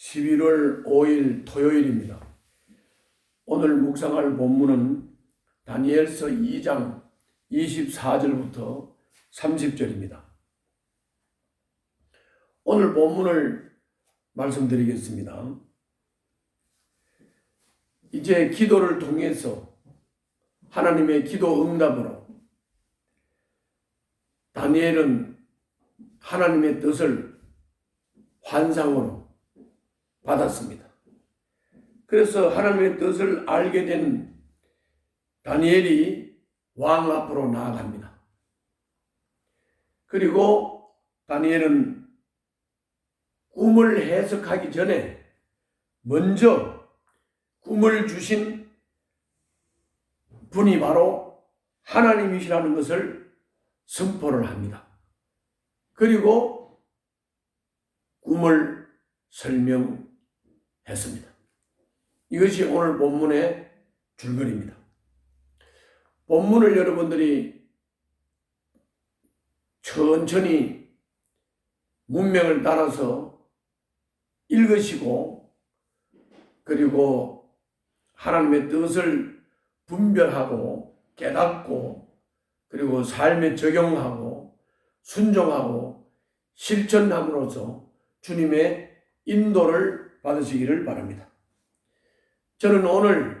11월 5일 토요일입니다. 오늘 묵상할 본문은 다니엘서 2장 24절부터 30절입니다. 오늘 본문을 말씀드리겠습니다. 이제 기도를 통해서 하나님의 기도 응답으로 다니엘은 하나님의 뜻을 환상으로 받았습니다. 그래서 하나님의 뜻을 알게 된 다니엘이 왕 앞으로 나아갑니다. 그리고 다니엘은 꿈을 해석하기 전에 먼저 꿈을 주신 분이 바로 하나님이시라는 것을 선포를 합니다. 그리고 꿈을 설명 했습니다. 이것이 오늘 본문의 줄거리입니다. 본문을 여러분들이 천천히 문명을 따라서 읽으시고 그리고 하나님의 뜻을 분별하고 깨닫고 그리고 삶에 적용하고 순종하고 실천함으로써 주님의 인도를 받으시기를 바랍니다. 저는 오늘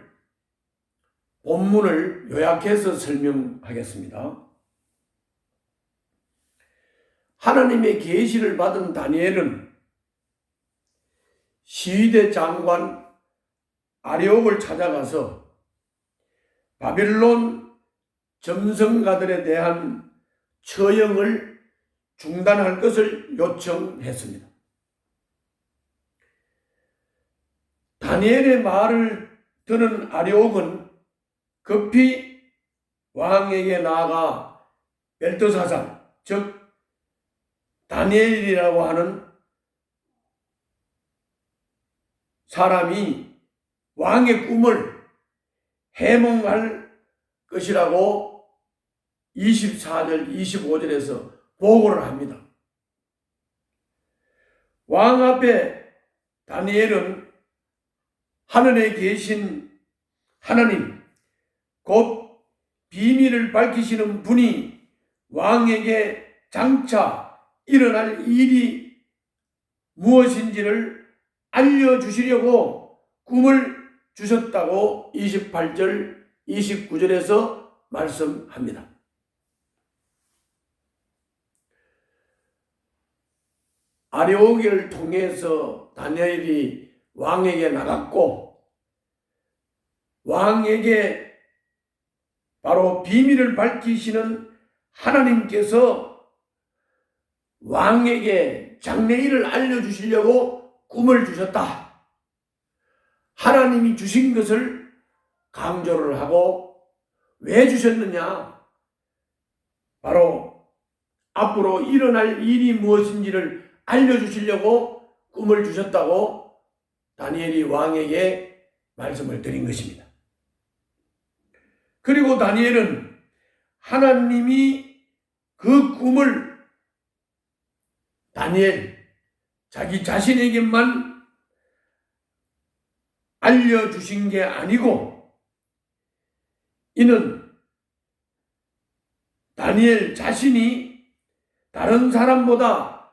본문을 요약해서 설명하겠습니다. 하나님의 계시를 받은 다니엘은 시위대 장관 아리옥을 찾아가서 바빌론 점성가들에 대한 처형을 중단할 것을 요청했습니다. 다니엘의 말을 듣는 아리옥은 급히 왕에게 나아가 벨트사산, 즉 다니엘이라고 하는 사람이 왕의 꿈을 해몽할 것이라고 24절, 25절에서 보고를 합니다. 왕 앞에 다니엘은 하늘에 계신 하나님, 곧 비밀을 밝히시는 분이 왕에게 장차 일어날 일이 무엇인지를 알려주시려고 꿈을 주셨다고 28절, 29절에서 말씀합니다. 아리오기를 통해서 다니엘이 왕에게 나갔고 왕에게 바로 비밀을 밝히시는 하나님께서 왕에게 장래일을 알려주시려고 꿈을 주셨다. 하나님이 주신 것을 강조를 하고 왜 주셨느냐? 바로 앞으로 일어날 일이 무엇인지를 알려주시려고 꿈을 주셨다고 다니엘이 왕에게 말씀을 드린 것입니다. 그리고 다니엘은 하나님이 그 꿈을 다니엘 자기 자신에게만 알려주신 게 아니고 이는 다니엘 자신이 다른 사람보다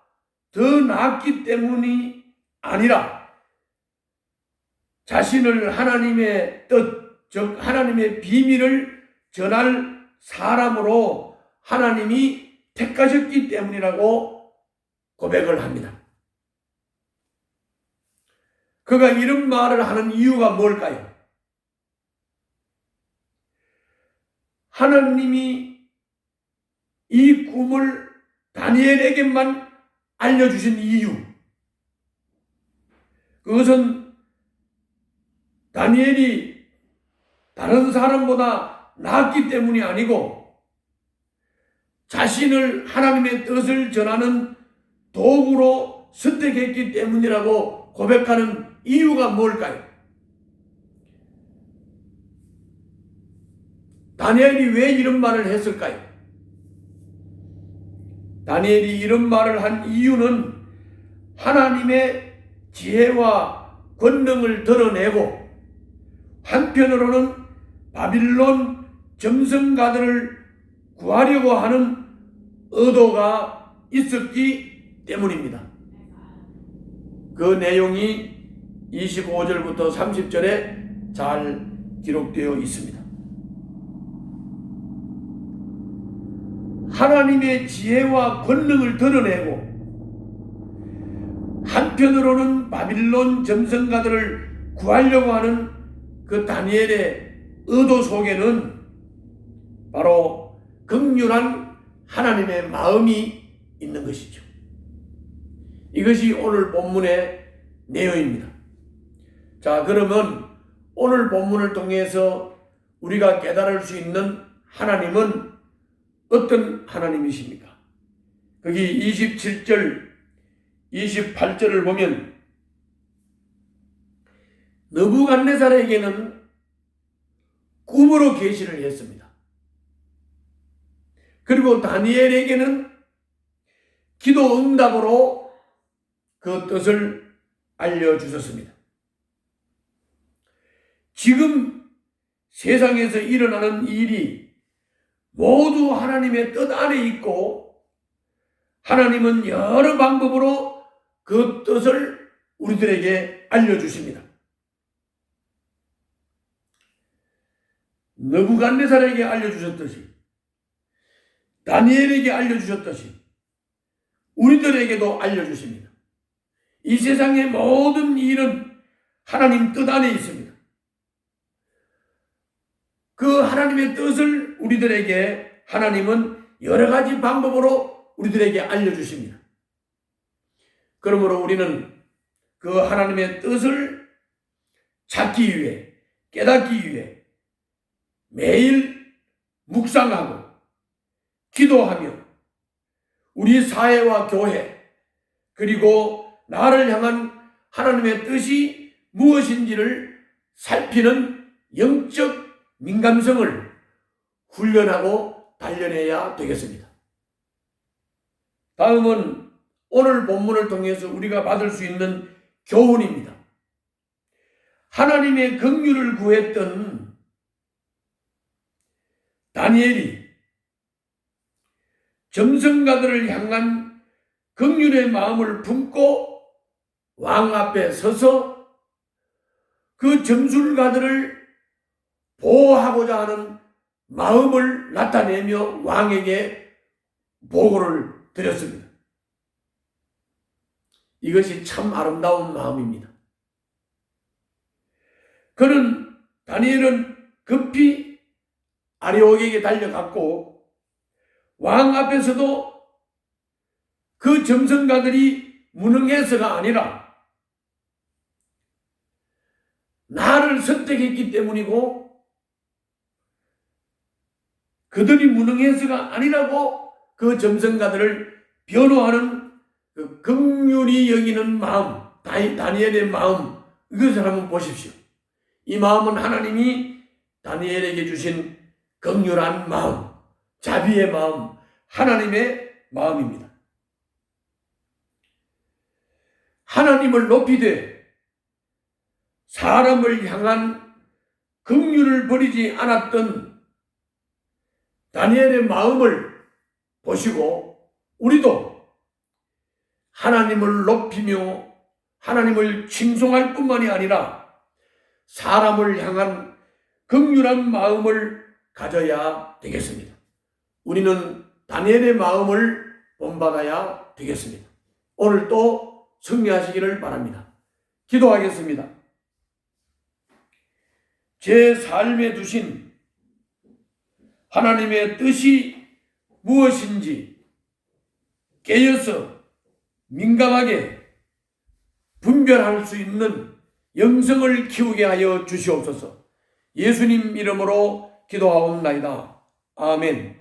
더 낫기 때문이 아니라 자신을 하나님의 뜻, 즉 하나님의 비밀을 전할 사람으로 하나님이 택하셨기 때문이라고 고백을 합니다. 그가 이런 말을 하는 이유가 뭘까요? 하나님이 이 꿈을 다니엘에게만 알려주신 이유. 그것은 다니엘이 다른 사람보다 낫기 때문이 아니고 자신을 하나님의 뜻을 전하는 도구로 선택했기 때문이라고 고백하는 이유가 뭘까요? 다니엘이 왜 이런 말을 했을까요? 다니엘이 이런 말을 한 이유는 하나님의 지혜와 권능을 드러내고 한편으로는 바빌론 점성가들을 구하려고 하는 의도가 있었기 때문입니다. 그 내용이 25절부터 30절에 잘 기록되어 있습니다. 하나님의 지혜와 권능을 드러내고 한편으로는 바빌론 점성가들을 구하려고 하는 그 다니엘의 의도 속에는 바로 극률한 하나님의 마음이 있는 것이죠. 이것이 오늘 본문의 내용입니다. 자, 그러면 오늘 본문을 통해서 우리가 깨달을 수 있는 하나님은 어떤 하나님이십니까? 거기 27절, 28절을 보면 너부갓네살에게는 꿈으로 계시를 했습니다. 그리고 다니엘에게는 기도 응답으로 그 뜻을 알려주셨습니다. 지금 세상에서 일어나는 일이 모두 하나님의 뜻 안에 있고 하나님은 여러 방법으로 그 뜻을 우리들에게 알려주십니다. 너부갓네살에게 알려주셨듯이 다니엘에게 알려주셨듯이 우리들에게도 알려주십니다. 이 세상의 모든 일은 하나님 뜻 안에 있습니다. 그 하나님의 뜻을 우리들에게 하나님은 여러 가지 방법으로 우리들에게 알려주십니다. 그러므로 우리는 그 하나님의 뜻을 찾기 위해, 깨닫기 위해 매일 묵상하고 기도하며 우리 사회와 교회 그리고 나를 향한 하나님의 뜻이 무엇인지를 살피는 영적 민감성을 훈련하고 단련해야 되겠습니다. 다음은 오늘 본문을 통해서 우리가 받을 수 있는 교훈입니다. 하나님의 긍휼을 구했던 다니엘이 점성가들을 향한 긍휼의 마음을 품고 왕 앞에 서서 그 점술가들을 보호하고자 하는 마음을 나타내며 왕에게 보고를 드렸습니다. 이것이 참 아름다운 마음입니다. 그는 다니엘은 급히 아리옥에게 달려갔고 왕 앞에서도 그 점성가들이 무능해서가 아니라 나를 선택했기 때문이고 그들이 무능해서가 아니라고 그 점성가들을 변호하는 그 긍휼히 여기는 마음, 다니엘의 마음, 이것을 한번 보십시오. 이 마음은 하나님이 다니엘에게 주신 긍휼한 마음, 자비의 마음, 하나님의 마음입니다. 하나님을 높이되 사람을 향한 긍휼을 버리지 않았던 다니엘의 마음을 보시고 우리도 하나님을 높이며 하나님을 칭송할 뿐만이 아니라 사람을 향한 긍휼한 마음을 가져야 되겠습니다. 우리는 다니엘의 마음을 본받아야 되겠습니다. 오늘 또 승리하시기를 바랍니다. 기도하겠습니다. 제 삶에 두신 하나님의 뜻이 무엇인지 깨어서 민감하게 분별할 수 있는 영성을 키우게 하여 주시옵소서. 예수님 이름으로 기도하옵나이다. 아멘.